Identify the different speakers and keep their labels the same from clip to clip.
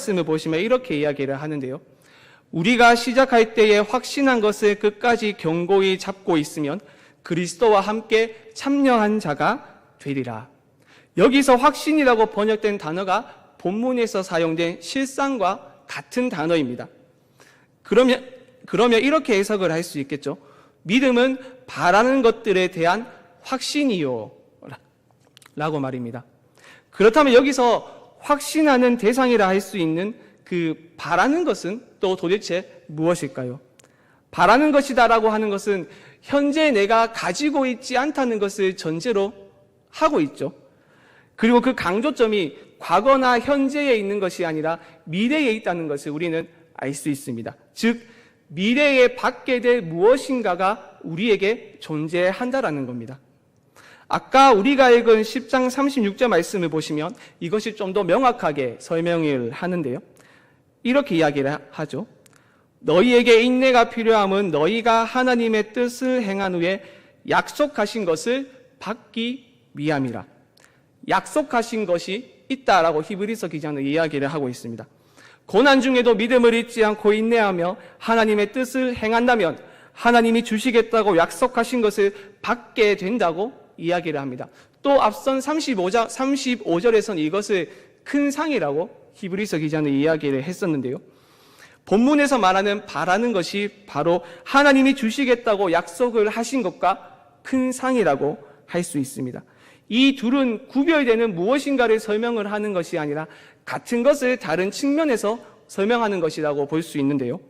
Speaker 1: 말씀을 보시면 이렇게 이야기를 하는데요. 우리가 시작할 때에 확신한 것을 끝까지 경고히 잡고 있으면 그리스도와 함께 참여한 자가 되리라. 여기서 확신이라고 번역된 단어가 본문에서 사용된 실상과 같은 단어입니다. 그러면, 그러면 이렇게 해석을 할 수 있겠죠. 믿음은 바라는 것들에 대한 확신이요. 라고 말입니다. 그렇다면 여기서 확신하는 대상이라 할 수 있는 그 바라는 것은 또 도대체 무엇일까요? 바라는 것이다라고 하는 것은 현재 내가 가지고 있지 않다는 것을 전제로 하고 있죠. 그리고 그 강조점이 과거나 현재에 있는 것이 아니라 미래에 있다는 것을 우리는 알 수 있습니다. 즉, 미래에 받게 될 무엇인가가 우리에게 존재한다라는 겁니다. 아까 우리가 읽은 10장 36절 말씀을 보시면 이것이 좀 더 명확하게 설명을 하는데요. 이렇게 이야기를 하죠. 너희에게 인내가 필요함은 너희가 하나님의 뜻을 행한 후에 약속하신 것을 받기 위함이라. 약속하신 것이 있다라고 히브리서 기자는 이야기를 하고 있습니다. 고난 중에도 믿음을 잊지 않고 인내하며 하나님의 뜻을 행한다면 하나님이 주시겠다고 약속하신 것을 받게 된다고 이야기를 합니다. 또 앞선 35장, 35절에서는 이것을 큰 상이라고 히브리서 기자는 이야기를 했었는데요. 본문에서 말하는 바라는 것이 바로 하나님이 주시겠다고 약속을 하신 것과 큰 상이라고 할 수 있습니다. 이 둘은 구별되는 무엇인가를 설명을 하는 것이 아니라 같은 것을 다른 측면에서 설명하는 것이라고 볼 수 있는데요.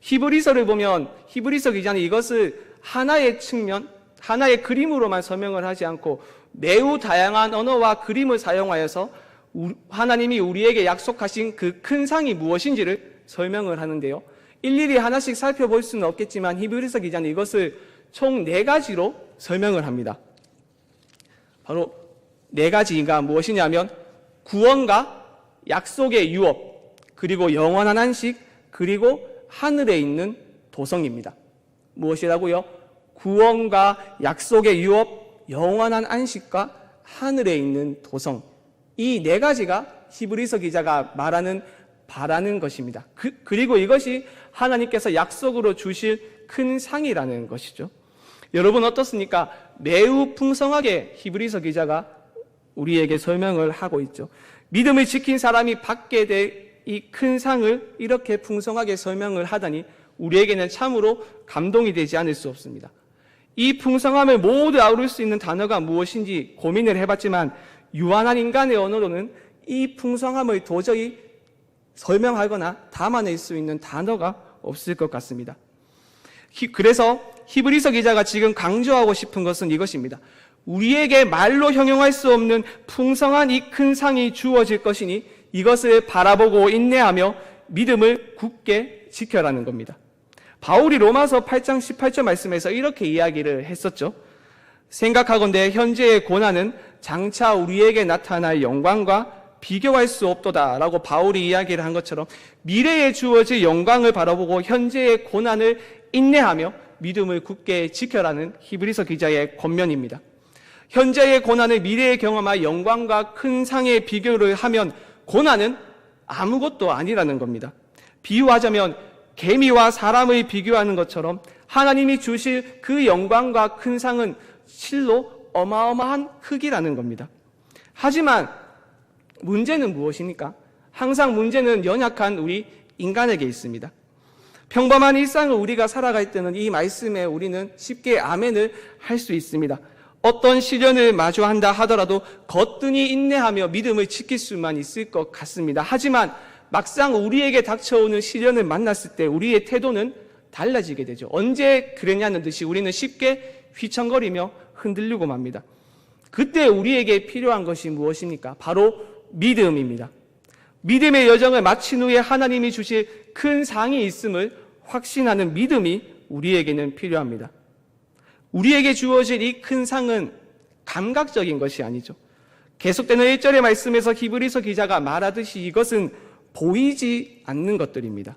Speaker 1: 히브리서를 보면 히브리서 기자는 이것을 하나의 측면, 하나의 그림으로만 설명을 하지 않고 매우 다양한 언어와 그림을 사용하여서 하나님이 우리에게 약속하신 그 큰 상이 무엇인지를 설명을 하는데요. 일일이 하나씩 살펴볼 수는 없겠지만 히브리서 기자는 이것을 총 네 가지로 설명을 합니다. 바로 네 가지가 무엇이냐면 구원과 약속의 유업, 그리고 영원한 안식, 그리고 하늘에 있는 도성입니다. 무엇이라고요? 구원과 약속의 유업, 영원한 안식과 하늘에 있는 도성. 이 네 가지가 히브리서 기자가 말하는 바라는 것입니다. 그, 리고 이것이 하나님께서 약속으로 주실 큰 상이라는 것이죠. 여러분 어떻습니까? 매우 풍성하게 히브리서 기자가 우리에게 설명을 하고 있죠. 믿음을 지킨 사람이 받게 될 이 큰 상을 이렇게 풍성하게 설명을 하다니 우리에게는 참으로 감동이 되지 않을 수 없습니다. 이 풍성함을 모두 아우를 수 있는 단어가 무엇인지 고민을 해봤지만 유한한 인간의 언어로는 이 풍성함을 도저히 설명하거나 담아낼 수 있는 단어가 없을 것 같습니다. 그래서 히브리서 기자가 지금 강조하고 싶은 것은 이것입니다. 우리에게 말로 형용할 수 없는 풍성한 이 큰 상이 주어질 것이니 이것을 바라보고 인내하며 믿음을 굳게 지켜라는 겁니다. 바울이 로마서 8장 18절 말씀에서 이렇게 이야기를 했었죠. 생각하건대 현재의 고난은 장차 우리에게 나타날 영광과 비교할 수 없도다라고 바울이 이야기를 한 것처럼 미래에 주어질 영광을 바라보고 현재의 고난을 인내하며 믿음을 굳게 지켜라는 히브리서 기자의 권면입니다. 현재의 고난을 미래에 경험할 영광과 큰 상의 비교를 하면 고난은 아무것도 아니라는 겁니다. 비유하자면 개미와 사람을 비교하는 것처럼 하나님이 주실 그 영광과 큰 상은 실로 어마어마한 흙이라는 겁니다. 하지만 문제는 무엇입니까? 항상 문제는 연약한 우리 인간에게 있습니다. 평범한 일상을 우리가 살아갈 때는 이 말씀에 우리는 쉽게 아멘을 할 수 있습니다. 어떤 시련을 마주한다 하더라도 거뜬히 인내하며 믿음을 지킬 수만 있을 것 같습니다. 하지만 막상 우리에게 닥쳐오는 시련을 만났을 때 우리의 태도는 달라지게 되죠. 언제 그랬냐는 듯이 우리는 쉽게 휘청거리며 흔들리고 맙니다. 그때 우리에게 필요한 것이 무엇입니까? 바로 믿음입니다. 믿음의 여정을 마친 후에 하나님이 주실 큰 상이 있음을 확신하는 믿음이 우리에게는 필요합니다. 우리에게 주어질 이 큰 상은 감각적인 것이 아니죠. 계속되는 1절의 말씀에서 히브리서 기자가 말하듯이 이것은 보이지 않는 것들입니다.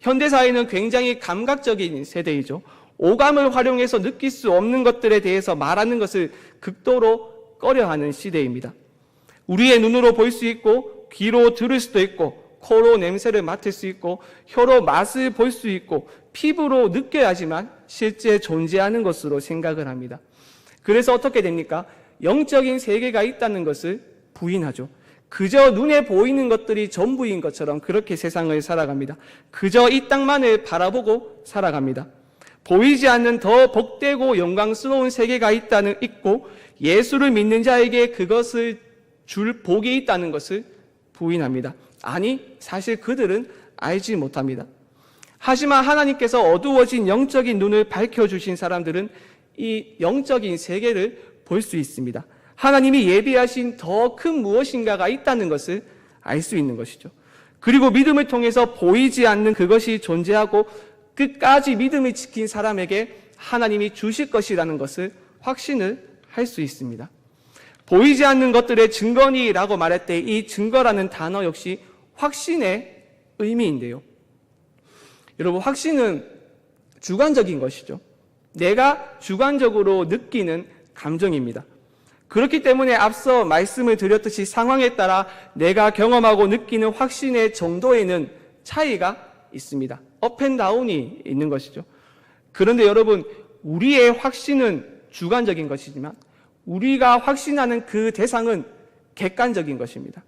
Speaker 1: 현대사회는 굉장히 감각적인 세대이죠. 오감을 활용해서 느낄 수 없는 것들에 대해서 말하는 것을 극도로 꺼려하는 시대입니다. 우리의 눈으로 볼 수 있고 귀로 들을 수도 있고 코로 냄새를 맡을 수 있고 혀로 맛을 볼 수 있고 피부로 느껴야지만 실제 존재하는 것으로 생각을 합니다. 그래서 어떻게 됩니까? 영적인 세계가 있다는 것을 부인하죠. 그저 눈에 보이는 것들이 전부인 것처럼 그렇게 세상을 살아갑니다. 그저 이 땅만을 바라보고 살아갑니다. 보이지 않는 더 복되고 영광스러운 세계가 있다는 있고 예수를 믿는 자에게 그것을 줄 복이 있다는 것을 부인합니다. 아니, 사실 그들은 알지 못합니다. 하지만 하나님께서 어두워진 영적인 눈을 밝혀 주신 사람들은 이 영적인 세계를 볼 수 있습니다. 하나님이 예비하신 더 큰 무엇인가가 있다는 것을 알 수 있는 것이죠. 그리고 믿음을 통해서 보이지 않는 그것이 존재하고 끝까지 믿음을 지킨 사람에게 하나님이 주실 것이라는 것을 확신을 할 수 있습니다. 보이지 않는 것들의 증거니라고 말할 때 이 증거라는 단어 역시 확신의 의미인데요. 여러분, 확신은 주관적인 것이죠. 내가 주관적으로 느끼는 감정입니다. 그렇기 때문에 앞서 말씀을 드렸듯이 상황에 따라 내가 경험하고 느끼는 확신의 정도에는 차이가 있습니다. 업앤다운이 있는 것이죠. 그런데 여러분, 우리의 확신은 주관적인 것이지만 우리가 확신하는 그 대상은 객관적인 것입니다.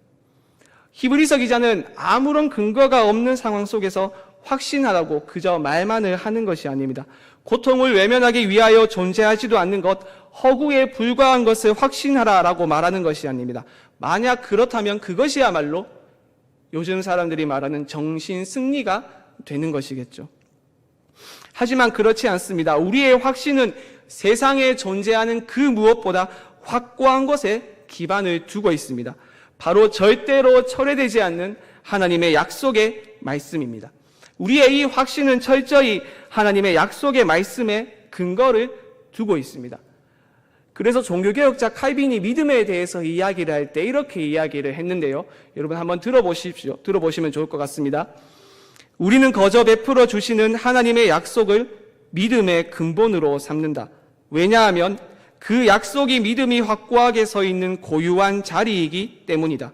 Speaker 1: 히브리서 기자는 아무런 근거가 없는 상황 속에서 확신하라고 그저 말만을 하는 것이 아닙니다. 고통을 외면하기 위하여 존재하지도 않는 것, 허구에 불과한 것을 확신하라라고 말하는 것이 아닙니다. 만약 그렇다면 그것이야말로 요즘 사람들이 말하는 정신 승리가 되는 것이겠죠. 하지만 그렇지 않습니다. 우리의 확신은 세상에 존재하는 그 무엇보다 확고한 것에 기반을 두고 있습니다. 바로 절대로 철회되지 않는 하나님의 약속의 말씀입니다. 우리의 이 확신은 철저히 하나님의 약속의 말씀에 근거를 두고 있습니다. 그래서 종교개혁자 칼빈이 믿음에 대해서 이야기를 할 때 이렇게 이야기를 했는데요. 여러분 한번 들어보십시오. 들어보시면 좋을 것 같습니다. 우리는 거저 베풀어 주시는 하나님의 약속을 믿음의 근본으로 삼는다. 왜냐하면 그 약속이 믿음이 확고하게 서 있는 고유한 자리이기 때문이다.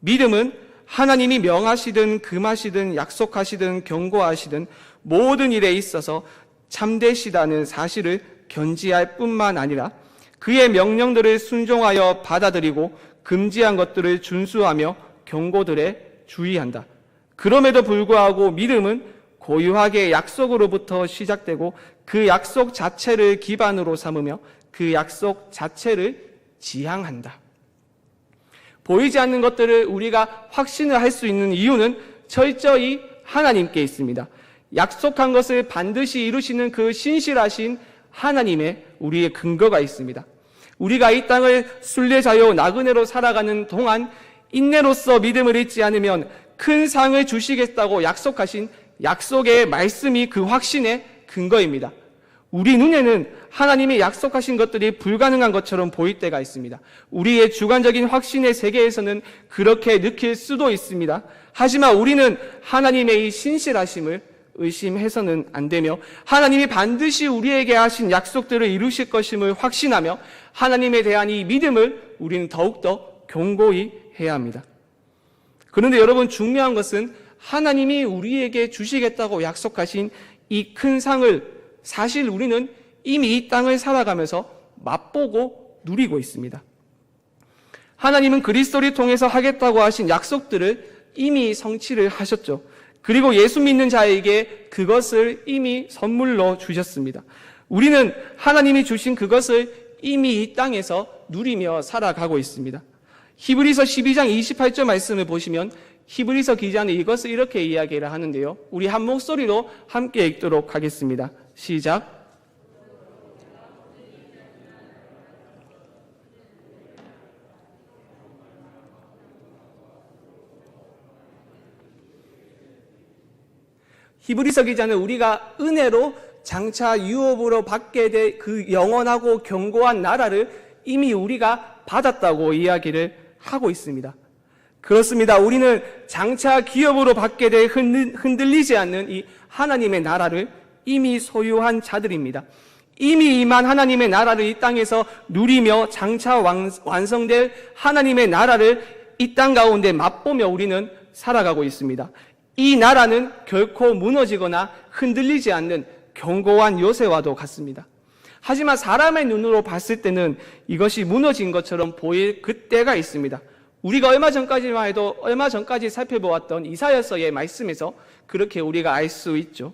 Speaker 1: 믿음은 하나님이 명하시든 금하시든 약속하시든 경고하시든 모든 일에 있어서 참되시다는 사실을 견지할 뿐만 아니라 그의 명령들을 순종하여 받아들이고 금지한 것들을 준수하며 경고들에 주의한다. 그럼에도 불구하고 믿음은 고유하게 약속으로부터 시작되고 그 약속 자체를 기반으로 삼으며 그 약속 자체를 지향한다. 보이지 않는 것들을 우리가 확신을 할 수 있는 이유는 철저히 하나님께 있습니다. 약속한 것을 반드시 이루시는 그 신실하신 하나님의 우리의 근거가 있습니다. 우리가 이 땅을 순례자요 나그네로 살아가는 동안 인내로서 믿음을 잊지 않으면 큰 상을 주시겠다고 약속하신 약속의 말씀이 그 확신의 근거입니다. 우리 눈에는 하나님이 약속하신 것들이 불가능한 것처럼 보일 때가 있습니다. 우리의 주관적인 확신의 세계에서는 그렇게 느낄 수도 있습니다. 하지만 우리는 하나님의 이 신실하심을 의심해서는 안 되며 하나님이 반드시 우리에게 하신 약속들을 이루실 것임을 확신하며 하나님에 대한 이 믿음을 우리는 더욱더 견고히 해야 합니다. 그런데 여러분 중요한 것은 하나님이 우리에게 주시겠다고 약속하신 이 큰 상을 사실 우리는 이미 이 땅을 살아가면서 맛보고 누리고 있습니다. 하나님은 그리스도를 통해서 하겠다고 하신 약속들을 이미 성취를 하셨죠. 그리고 예수 믿는 자에게 그것을 이미 선물로 주셨습니다. 우리는 하나님이 주신 그것을 이미 이 땅에서 누리며 살아가고 있습니다. 히브리서 12장 28절 말씀을 보시면 히브리서 기자는 이것을 이렇게 이야기를 하는데요. 우리 한 목소리로 함께 읽도록 하겠습니다. 시작. 히브리서 기자는 우리가 은혜로 장차 유업으로 받게 될 그 영원하고 견고한 나라를 이미 우리가 받았다고 이야기를 하고 있습니다. 그렇습니다. 우리는 장차 기업으로 받게 될 흔들리지 않는 이 하나님의 나라를 이미 소유한 자들입니다. 이미 임한 하나님의 나라를 이 땅에서 누리며 장차 완성될 하나님의 나라를 이 땅 가운데 맛보며 우리는 살아가고 있습니다. 이 나라는 결코 무너지거나 흔들리지 않는 견고한 요새와도 같습니다. 하지만 사람의 눈으로 봤을 때는 이것이 무너진 것처럼 보일 그때가 있습니다. 우리가 얼마 전까지만 해도 얼마 전까지 살펴보았던 이사야서의 말씀에서 그렇게 우리가 알 수 있죠.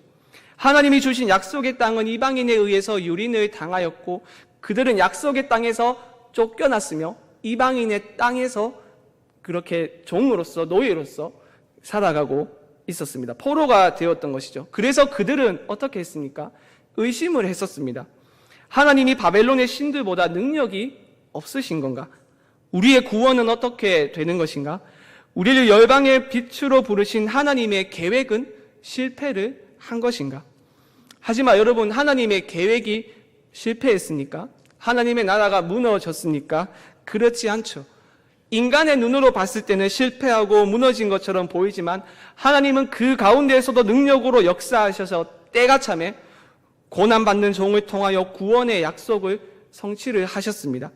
Speaker 1: 하나님이 주신 약속의 땅은 이방인에 의해서 유린을 당하였고 그들은 약속의 땅에서 쫓겨났으며 이방인의 땅에서 그렇게 종으로서 노예로서 살아가고 있었습니다. 포로가 되었던 것이죠. 그래서 그들은 어떻게 했습니까? 의심을 했었습니다. 하나님이 바벨론의 신들보다 능력이 없으신 건가? 우리의 구원은 어떻게 되는 것인가? 우리를 열방의 빛으로 부르신 하나님의 계획은 실패를 한 것인가? 하지만 여러분, 하나님의 계획이 실패했습니까? 하나님의 나라가 무너졌습니까? 그렇지 않죠. 인간의 눈으로 봤을 때는 실패하고 무너진 것처럼 보이지만 하나님은 그 가운데에서도 능력으로 역사하셔서 때가 참에 고난받는 종을 통하여 구원의 약속을 성취를 하셨습니다.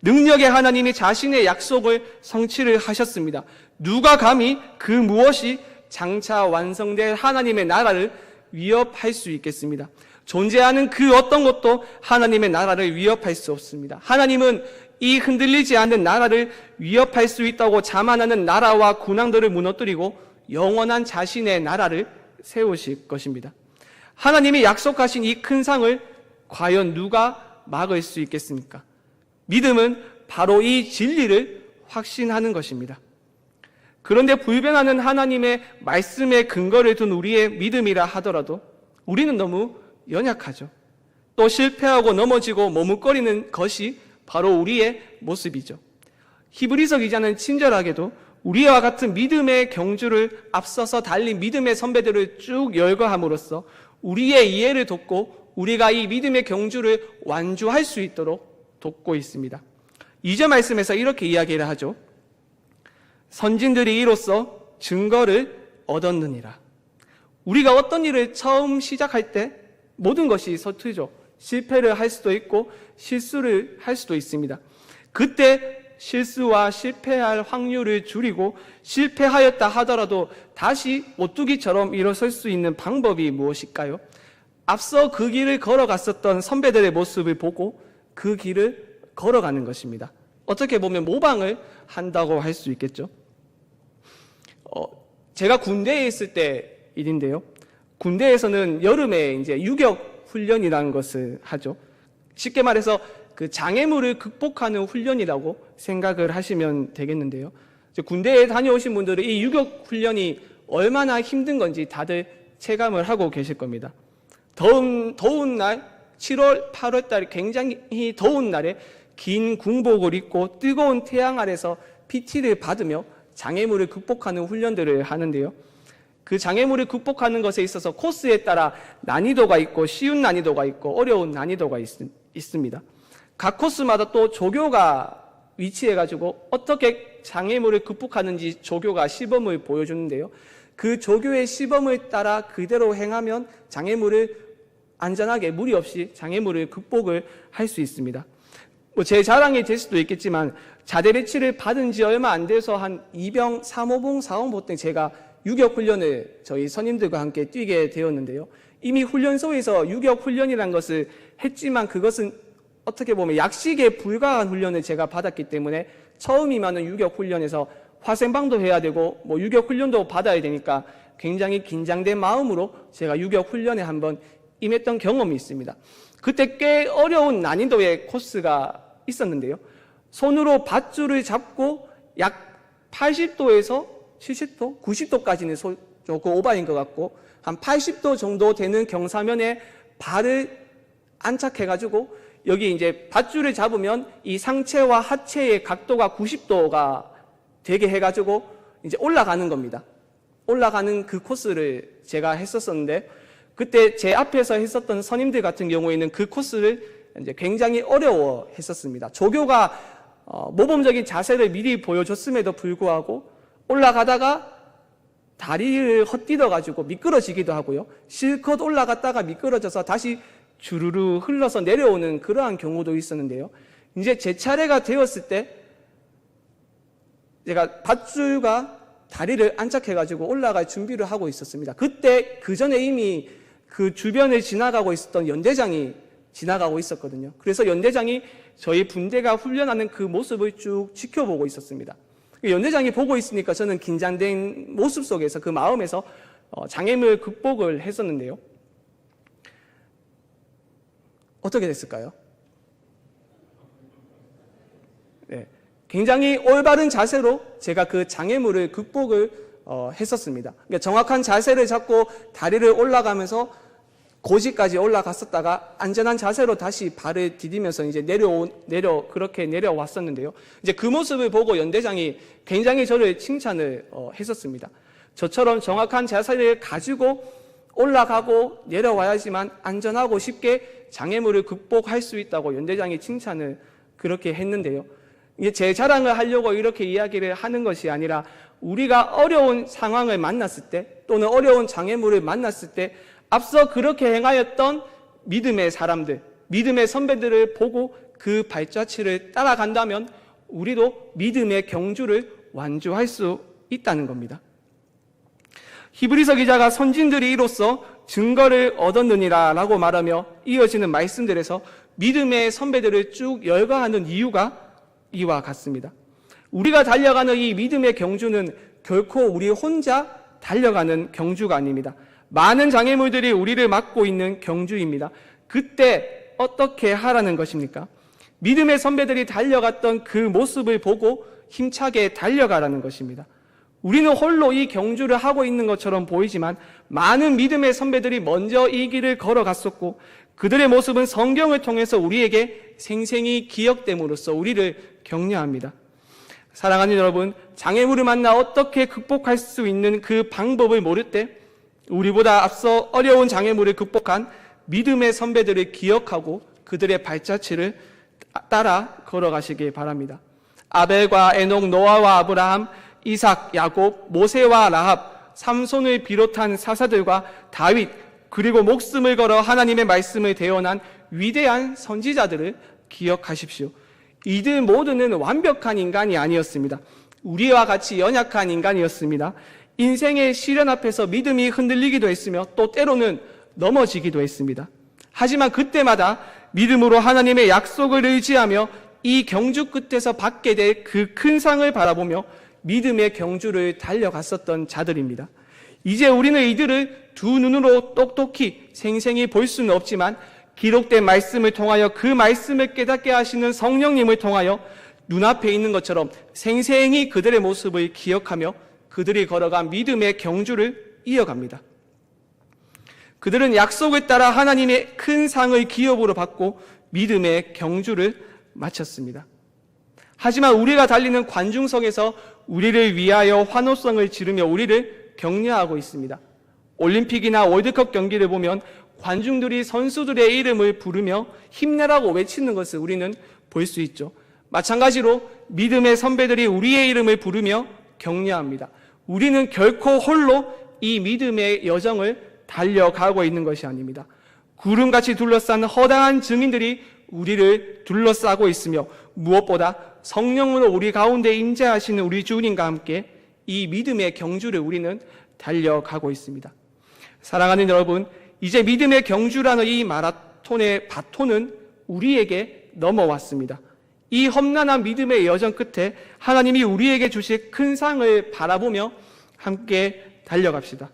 Speaker 1: 능력의 하나님이 자신의 약속을 성취를 하셨습니다. 누가 감히 그 무엇이 장차 완성될 하나님의 나라를 위협할 수 있겠습니다. 존재하는 그 어떤 것도 하나님의 나라를 위협할 수 없습니다. 하나님은 이 흔들리지 않는 나라를 위협할 수 있다고 자만하는 나라와 군왕들을 무너뜨리고 영원한 자신의 나라를 세우실 것입니다. 하나님이 약속하신 이 큰 상을 과연 누가 막을 수 있겠습니까? 믿음은 바로 이 진리를 확신하는 것입니다. 그런데 불변하는 하나님의 말씀에 근거를 둔 우리의 믿음이라 하더라도 우리는 너무 연약하죠. 또 실패하고 넘어지고 머뭇거리는 것이 바로 우리의 모습이죠. 히브리서 기자는 친절하게도 우리와 같은 믿음의 경주를 앞서서 달린 믿음의 선배들을 쭉 열거함으로써 우리의 이해를 돕고 우리가 이 믿음의 경주를 완주할 수 있도록 돕고 있습니다. 2절 말씀에서 이렇게 이야기를 하죠. 선진들이 이로써 증거를 얻었느니라. 우리가 어떤 일을 처음 시작할 때 모든 것이 서투죠. 실패를 할 수도 있고 실수를 할 수도 있습니다. 그때 실수와 실패할 확률을 줄이고 실패하였다 하더라도 다시 오뚜기처럼 일어설 수 있는 방법이 무엇일까요? 앞서 그 길을 걸어갔었던 선배들의 모습을 보고 그 길을 걸어가는 것입니다. 어떻게 보면 모방을 한다고 할 수 있겠죠. 어, 제가 군대에 있을 때 일인데요. 군대에서는 여름에 이제 유격 훈련이라는 것을 하죠. 쉽게 말해서 그 장애물을 극복하는 훈련이라고 생각을 하시면 되겠는데요. 군대에 다녀오신 분들은 이 유격 훈련이 얼마나 힘든 건지 다들 체감을 하고 계실 겁니다. 더운, 더운 날, 7월, 8월 달 굉장히 더운 날에 긴 군복을 입고 뜨거운 태양 아래서 PT를 받으며 장애물을 극복하는 훈련들을 하는데요. 그 장애물을 극복하는 것에 있어서 코스에 따라 난이도가 있고 쉬운 난이도가 있고 어려운 난이도가 있, 있습니다. 각 코스마다 또 조교가 위치해가지고 어떻게 장애물을 극복하는지 조교가 시범을 보여주는데요. 그 조교의 시범을 따라 그대로 행하면 장애물을 안전하게 무리 없이 장애물을 극복을 할 수 있습니다. 뭐 제 자랑이 될 수도 있겠지만 자대 배치를 받은 지 얼마 안 돼서 한 2병 3호봉 4호봉 때 제가 유격 훈련을 저희 선임들과 함께 뛰게 되었는데요. 이미 훈련소에서 유격 훈련이라는 것을 했지만 그것은 어떻게 보면 약식에 불과한 훈련을 제가 받았기 때문에 처음 임하는 유격 훈련에서 화생방도 해야 되고 뭐 유격 훈련도 받아야 되니까 굉장히 긴장된 마음으로 제가 유격 훈련에 한번 임했던 경험이 있습니다. 그때 꽤 어려운 난이도의 코스가 있었는데요. 손으로 밧줄을 잡고 약 80도에서 70도, 90도까지는 소, 조금 오바인 것 같고 한 80도 정도 되는 경사면에 발을 안착해가지고 여기 이제 밧줄을 잡으면 이 상체와 하체의 각도가 90도가 되게 해가지고 이제 올라가는 겁니다. 올라가는 그 코스를 제가 했었었는데 그때 제 앞에서 했었던 선임들 같은 경우에는 그 코스를 이제 굉장히 어려워 했었습니다. 조교가 어, 모범적인 자세를 미리 보여줬음에도 불구하고 올라가다가 다리를 헛디뎌 가지고 미끄러지기도 하고요. 실컷 올라갔다가 미끄러져서 다시 주르르 흘러서 내려오는 그러한 경우도 있었는데요. 이제 제 차례가 되었을 때 제가 밧줄과 다리를 안착해 가지고 올라갈 준비를 하고 있었습니다. 그때 그 전에 이미 그 주변을 지나가고 있었던 연대장이 지나가고 있었거든요. 그래서 연대장이 저희 분대가 훈련하는 그 모습을 쭉 지켜보고 있었습니다. 연대장이 보고 있으니까 저는 긴장된 모습 속에서 그 마음에서 어, 장애물 극복을 했었는데요. 어떻게 됐을까요? 네, 굉장히 올바른 자세로 제가 그 장애물을 극복을 어, 했었습니다. 그러니까 정확한 자세를 잡고 다리를 올라가면서 고지까지 올라갔었다가 안전한 자세로 다시 발을 디디면서 이제 내려 내려 그렇게 내려왔었는데요. 이제 그 모습을 보고 연대장이 굉장히 저를 칭찬을 어, 했었습니다. 저처럼 정확한 자세를 가지고 올라가고 내려와야지만 안전하고 쉽게 장애물을 극복할 수 있다고 연대장이 칭찬을 그렇게 했는데요. 이게 제 자랑을 하려고 이렇게 이야기를 하는 것이 아니라 우리가 어려운 상황을 만났을 때 또는 어려운 장애물을 만났을 때 앞서 그렇게 행하였던 믿음의 사람들, 믿음의 선배들을 보고 그 발자취를 따라간다면 우리도 믿음의 경주를 완주할 수 있다는 겁니다. 히브리서 기자가 선진들이 이로써 증거를 얻었느니라 라고 말하며 이어지는 말씀들에서 믿음의 선배들을 쭉 열거하는 이유가 이와 같습니다. 우리가 달려가는 이 믿음의 경주는 결코 우리 혼자 달려가는 경주가 아닙니다. 많은 장애물들이 우리를 막고 있는 경주입니다. 그때 어떻게 하라는 것입니까? 믿음의 선배들이 달려갔던 그 모습을 보고 힘차게 달려가라는 것입니다. 우리는 홀로 이 경주를 하고 있는 것처럼 보이지만 많은 믿음의 선배들이 먼저 이 길을 걸어갔었고 그들의 모습은 성경을 통해서 우리에게 생생히 기억됨으로써 우리를 격려합니다. 사랑하는 여러분, 장애물을 만나 어떻게 극복할 수 있는 그 방법을 모를 때 우리보다 앞서 어려운 장애물을 극복한 믿음의 선배들을 기억하고 그들의 발자취를 따라 걸어가시기 바랍니다. 아벨과 에녹, 노아와 아브라함, 이삭, 야곱, 모세와 라합, 삼손을 비롯한 사사들과 다윗, 그리고 목숨을 걸어 하나님의 말씀을 대언한 위대한 선지자들을 기억하십시오. 이들 모두는 완벽한 인간이 아니었습니다. 우리와 같이 연약한 인간이었습니다. 인생의 시련 앞에서 믿음이 흔들리기도 했으며 또 때로는 넘어지기도 했습니다. 하지만 그때마다 믿음으로 하나님의 약속을 의지하며 이 경주 끝에서 받게 될 그 큰 상을 바라보며 믿음의 경주를 달려갔었던 자들입니다. 이제 우리는 이들을 두 눈으로 똑똑히 생생히 볼 수는 없지만 기록된 말씀을 통하여 그 말씀을 깨닫게 하시는 성령님을 통하여 눈앞에 있는 것처럼 생생히 그들의 모습을 기억하며 그들이 걸어간 믿음의 경주를 이어갑니다. 그들은 약속을 따라 하나님의 큰 상을 기업으로 받고 믿음의 경주를 마쳤습니다. 하지만 우리가 달리는 관중석에서 우리를 위하여 환호성을 지르며 우리를 격려하고 있습니다. 올림픽이나 월드컵 경기를 보면 관중들이 선수들의 이름을 부르며 힘내라고 외치는 것을 우리는 볼 수 있죠. 마찬가지로 믿음의 선배들이 우리의 이름을 부르며 격려합니다. 우리는 결코 홀로 이 믿음의 여정을 달려가고 있는 것이 아닙니다. 구름같이 둘러싼 허다한 증인들이 우리를 둘러싸고 있으며 무엇보다 성령으로 우리 가운데 임재하시는 우리 주님과 함께 이 믿음의 경주를 우리는 달려가고 있습니다. 사랑하는 여러분, 이제 믿음의 경주라는 이 마라톤의 바톤은 우리에게 넘어왔습니다. 이 험난한 믿음의 여정 끝에 하나님이 우리에게 주실 큰 상을 바라보며 함께 달려갑시다.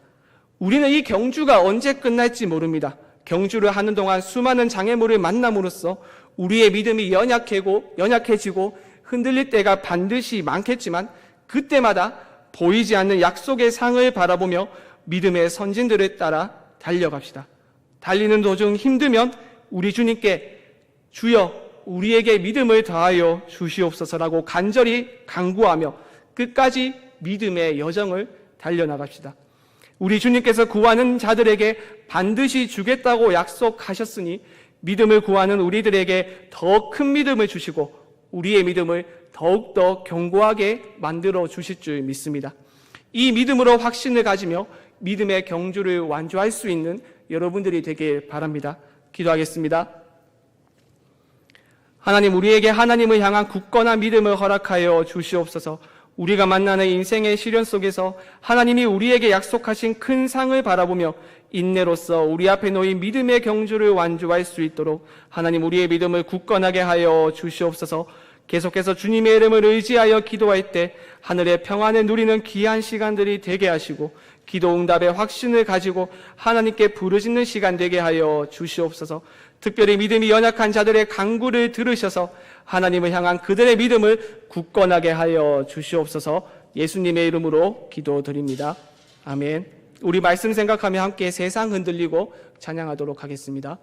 Speaker 1: 우리는 이 경주가 언제 끝날지 모릅니다. 경주를 하는 동안 수많은 장애물을 만남으로써 우리의 믿음이 연약해고 연약해지고 흔들릴 때가 반드시 많겠지만 그때마다 보이지 않는 약속의 상을 바라보며 믿음의 선진들을 따라 달려갑시다. 달리는 도중 힘들면 우리 주님께 주여 우리에게 믿음을 더하여 주시옵소서라고 간절히 간구하며 끝까지 믿음의 여정을 달려나갑시다. 우리 주님께서 구하는 자들에게 반드시 주겠다고 약속하셨으니 믿음을 구하는 우리들에게 더 큰 믿음을 주시고 우리의 믿음을 더욱더 견고하게 만들어 주실 줄 믿습니다. 이 믿음으로 확신을 가지며 믿음의 경주를 완주할 수 있는 여러분들이 되길 바랍니다. 기도하겠습니다. 하나님, 우리에게 하나님을 향한 굳건한 믿음을 허락하여 주시옵소서 우리가 만나는 인생의 시련 속에서 하나님이 우리에게 약속하신 큰 상을 바라보며 인내로서 우리 앞에 놓인 믿음의 경주를 완주할 수 있도록 하나님 우리의 믿음을 굳건하게 하여 주시옵소서. 계속해서 주님의 이름을 의지하여 기도할 때 하늘의 평안을 누리는 귀한 시간들이 되게 하시고 기도 응답의 확신을 가지고 하나님께 부르짖는 시간 되게 하여 주시옵소서. 특별히 믿음이 연약한 자들의 간구를 들으셔서 하나님을 향한 그들의 믿음을 굳건하게 하여 주시옵소서. 예수님의 이름으로 기도드립니다. 아멘. 우리 말씀 생각하며 함께 세상 흔들리고 찬양하도록 하겠습니다.